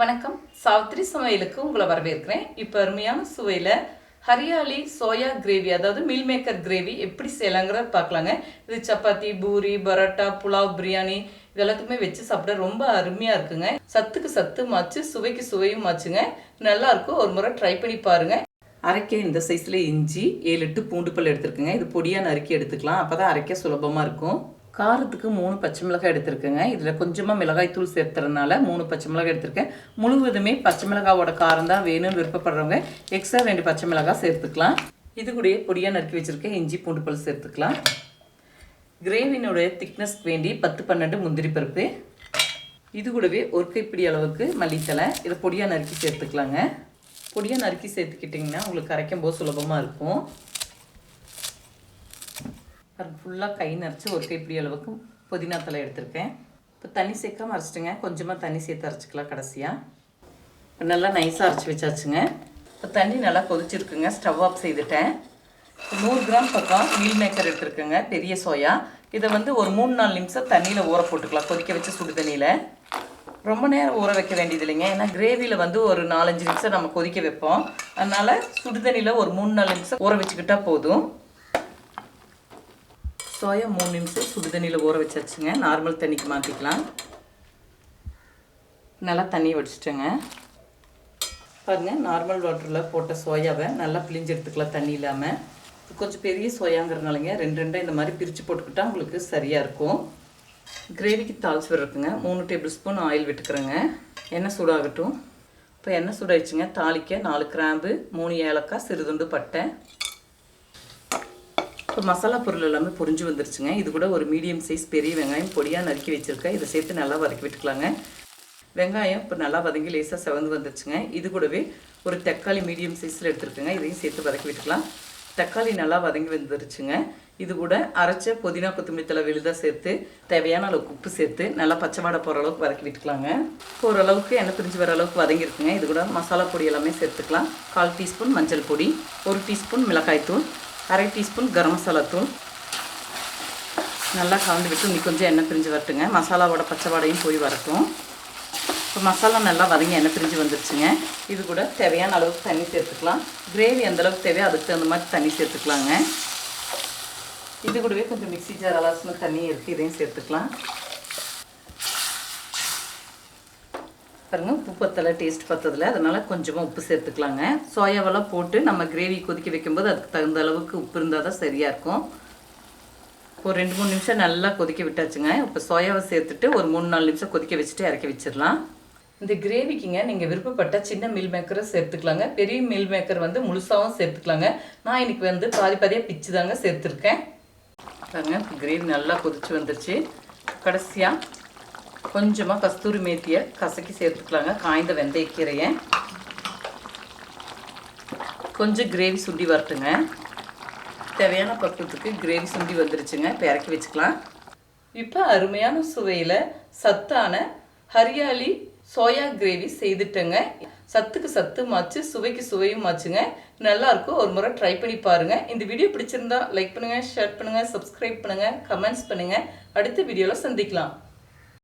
வணக்கம். சாவித்ரி சமையலுக்கு உங்களை வரவேற்கிறேன். இப்போ அருமையான சுவையில் ஹரியாலி சோயா கிரேவி அதாவது மீல் மேக்கர் கிரேவி எப்படி செய்யலாங்கிறத பார்க்கலாங்க. இது சப்பாத்தி பூரி பரோட்டா புலாவ் பிரியாணி இது எல்லாத்துக்குமே வச்சு சாப்பிட ரொம்ப அருமையாக இருக்குங்க. சத்துக்கு சத்து மாச்சு சுவைக்கு சுவையும் மாச்சுங்க. நல்லாயிருக்கும் ஒரு முறை ட்ரை பண்ணி பாருங்கள் அரைக்க இந்த சைஸில் இஞ்சி ஏழு எட்டு பூண்டு பல் எடுத்துருக்குங்க. இது பொடியாக நறுக்கி எடுத்துக்கலாம். அப்போ தான் அரைக்க சுலபமாக இருக்கும். காரத்துக்கு மூணு பச்சை மிளகாய் எடுத்திருக்கேங்க. இதில் கொஞ்சமாக மிளகாய் தூள் சேர்த்துறதுனால மூணு பச்சை மிளகாய் எடுத்திருக்கேன். முழுவதுமே பச்சை மிளகாவோட காரம் தான் வேணும்னு விருப்பப்படுறவங்க எக்ஸ்ட்ரா ரெண்டு பச்சை மிளகாய் சேர்த்துக்கலாம். இது கூடயே பொடியாக நறுக்கி வச்சுருக்கேன் இஞ்சி பூண்டு பல் சேர்த்துக்கலாம். கிரேவினுடைய திக்னஸ் வேண்டி பத்து பன்னெண்டு முந்திரி பருப்பு. இது கூடவே ஒரு கைப்பிடி அளவுக்கு மல்லித்தலை இதை பொடியாக நறுக்கி சேர்த்துக்கலாங்க. பொடியாக நறுக்கி சேர்த்துக்கிட்டிங்கன்னா உங்களுக்கு கரைக்கும் போது சுலபமாக இருக்கும். ஃபுல்லாக கை நரைச்சி ஒரு கைப்பிடி அளவுக்கு புதினா தலை எடுத்திருக்கேன். இப்போ தண்ணி சேர்க்காம அரைச்சிட்டுங்க கொஞ்சமாக தண்ணி சேர்த்து அரைச்சிக்கலாம் கடைசியாக நல்லா நைஸாக அரைச்சி வச்சாச்சுங்க. இப்போ தண்ணி நல்லா கொதிச்சிருக்குங்க. Stove off செய்துட்டேன். நூறு கிராம் பக்கம் மீல் மேக்கர் எடுத்துருக்குங்க. பெரிய சோயா இதை வந்து ஒரு மூணு நாலு நிமிஷம் தண்ணியில் ஊற போட்டுக்கலாம். கொதிக்க வச்ச சுடு தண்ணியில். ரொம்ப நேரம் ஊற வைக்க வேண்டியது இல்லைங்க. ஏன்னா கிரேவியில் வந்து ஒரு நாலஞ்சு நிமிஷம் நம்ம கொதிக்க வைப்போம். அதனால் சுடு தண்ணியில் ஒரு மூணு நாலு நிமிஷம் ஊற வச்சுக்கிட்டா போதும். சோயா மூணு நிமிஷம் சுடு தண்ணியில் ஊற வச்சாச்சுங்க. நார்மல் தண்ணிக்கு மாற்றிக்கலாம் நல்லா தண்ணி வடிச்சிட்டேங்க. பாருங்கள் நார்மல் வாட்டரில் போட்ட சோயாவை நல்லா பிழிஞ்சு எடுத்துக்கலாம் தண்ணி இல்லாமல் கொஞ்சம் பெரிய சோயாங்கிறனாலங்க ரெண்டு ரெண்டாக இந்த மாதிரி பிரித்து போட்டுக்கிட்டால் உங்களுக்கு சரியாக இருக்கும். கிரேவிக்கு தாளிச்சு விடுறதுங்க. மூணு டேபிள் ஸ்பூன் ஆயில் விட்டுக்கிறேங்க. எண்ணெய் சூடாகட்டும். இப்போ எண்ணெய் சூடாயிடுச்சுங்க. தாளிக்க நாலு கிராம்பு மூணு ஏலக்காய் சிறுதுண்டு பட்டை. இப்போ மசாலா பொருள் எல்லாமே பொரிஞ்சு வந்துருச்சுங்க. இது கூட ஒரு மீடியம் சைஸ் பெரிய வெங்காயம் பொடியாக நறுக்கி வச்சுருக்கேன். இதை சேர்த்து நல்லா வதக்கி விட்டுக்கலாங்க. வெங்காயம் இப்போ நல்லா வதங்கி லேசாக செவந்து வந்துருச்சுங்க. இது கூடவே ஒரு தக்காளி மீடியம் சைஸில் எடுத்துருக்குங்க. இதையும் சேர்த்து வதக்கி விட்டுக்கலாம். தக்காளி நல்லா வதங்கி வந்துருச்சுங்க. இது கூட அரைச்ச புதினா கொத்தமல்லி தலை விழுதாக சேர்த்து தேவையான அளவுக்கு உப்பு சேர்த்து நல்லா பச்சை வாடை போகிற அளவுக்கு வதக்கி விட்டுக்கலாங்க. ஓரளவுக்கு எண்ணெய் பிரிஞ்சு வர அளவுக்கு வதங்கிருக்குங்க இது கூட மசாலா பொடி எல்லாமே சேர்த்துக்கலாம். கால் டீஸ்பூன் மஞ்சள் பொடி ஒரு டீஸ்பூன் மிளகாய்த்தூள் அரை டீஸ்பூன் கரம் மசாலா தூள். நல்லா கலந்து விட்டு இன்னி கொஞ்சம் எண்ணெய் பிரிஞ்சு வரட்டுங்க. மசாலாவோட பச்சை வாடையும் போய் வரட்டும். இப்போ மசாலா நல்லா வதங்கி எண்ணெய் பிரிஞ்சு வந்துருச்சுங்க. இது கூட தேவையான அளவுக்கு தண்ணி சேர்த்துக்கலாம். கிரேவி எந்த அளவுக்கு தேவையோ அதுக்கு தகுந்த மாதிரி தண்ணி சேர்த்துக்கலாங்க. இது கூடவே கொஞ்சம் மிக்ஸி ஜார் அலாசின தண்ணி இருக்குது இதையும் சேர்த்துக்கலாம். பாருங்கள் உப்பு பத்தலை டேஸ்ட் பத்ததில்ல அதனால் கொஞ்சமாக உப்பு சேர்த்துக்கலாங்க. சோயாவெல்லாம் போட்டு நம்ம கிரேவி கொதிக்க வைக்கும்போது அதுக்கு தகுந்த அளவுக்கு உப்பு இருந்தால் தான் சரியாக இருக்கும். ஒரு ரெண்டு மூணு நிமிஷம் நல்லா கொதிக்க விட்டாச்சுங்க. இப்போ சோயாவை சேர்த்துட்டு ஒரு மூணு நாலு நிமிஷம் கொதிக்க வச்சுட்டு இறக்கி வச்சிடலாம். இந்த கிரேவிக்குங்க நீங்கள் விருப்பப்பட்ட சின்ன மில் மேக்கரை சேர்த்துக்கலாங்க. பெரிய மில் மேக்கர் வந்து முழுசாகவும் சேர்த்துக்கலாங்க. நான் இன்னைக்கு வந்து பாதி பாதியாக பிச்சு தாங்க சேர்த்துருக்கேன். பாருங்க கிரேவி நல்லா கொதிச்சு வந்துருச்சு. கடைசியாக கொஞ்சமாக கஸ்தூரி மேத்தியை கசக்கி சேர்த்துக்கலாங்க. காய்ந்த வெந்தயக்கீரையை. கொஞ்சம் கிரேவி சுண்டி வரட்டுங்க. தேவையான பக்குவத்துக்கு கிரேவி சுண்டி வந்துருச்சுங்க. இப்போ இறக்கி வச்சுக்கலாம். இப்போ அருமையான சுவையில் சத்தான ஹரியாலி சோயா கிரேவி செய்துட்டேங்க. சத்துக்கு சத்து மாச்சு சுவைக்கு சுவையும் மாச்சுங்க. நல்லாயிருக்கும் ஒரு முறை ட்ரை பண்ணி பாருங்க. இந்த வீடியோ பிடிச்சிருந்தா லைக் பண்ணுங்கள் ஷேர் பண்ணுங்கள் சப்ஸ்கிரைப் பண்ணுங்கள் கமெண்ட்ஸ் பண்ணுங்கள் அடுத்த வீடியோவில் சந்திக்கலாம்.